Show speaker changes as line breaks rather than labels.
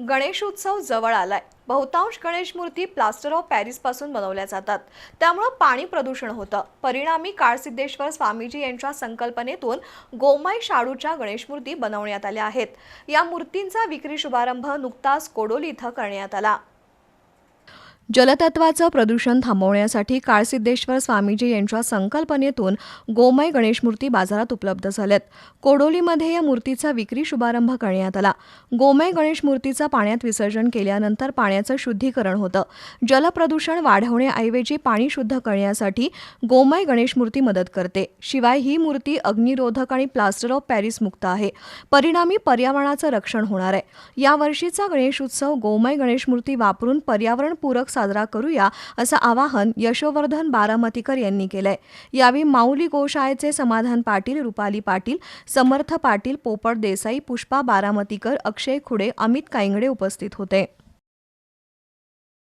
गणेशोत्सव जवळ आलाय. बहुतांश गणेश मूर्ती प्लास्टर ऑफ पॅरिसपासून बनवल्या जातात. त्यामुळं पाणी प्रदूषण होतं. परिणामी काळसिद्धेश्वर स्वामीजी यांच्या संकल्पनेतून गोमाई शाडूच्या गणेश मूर्ती बनवण्यात आल्या आहेत. या मूर्तींचा विक्री शुभारंभ नुकताच कोडोली इथं करण्यात आला. जलतत्वाचं प्रदूषण थांबवण्यासाठी काळसिद्धेश्वर स्वामीजी यांच्या संकल्पनेतून गोमय गणेश मूर्ती बाजारात उपलब्ध झाल्यात. कोडोलीमध्ये या मूर्तीचा विक्री शुभारंभ करण्यात आला. गोमय गणेश मूर्तीचं पाण्यात विसर्जन केल्यानंतर पाण्याचं शुद्धीकरण होतं. जलप्रदूषण वाढवण्याऐवजी पाणी शुद्ध करण्यासाठी गोमय गणेश मूर्ती मदत करते. शिवाय ही मूर्ती अग्निरोधक आणि प्लास्टर ऑफ पॅरिस मुक्त आहे. परिणामी पर्यावरणाचं रक्षण होणार आहे. यावर्षीचा गणेशोत्सव गणेश उत्सव गोमय गणेश मूर्ती वापरून पर्यावरणपूरक साजरा करूया असं आवाहन यशोवर्धन बारामतीकर यांनी केलंय. यावेळी माऊली गोशाळेचे समाधान पाटील रुपाली पाटील समर्थ पाटील पोपट देसाई पुष्पा बारामतीकर अक्षय खुडे अमित कायंगडे उपस्थित होते.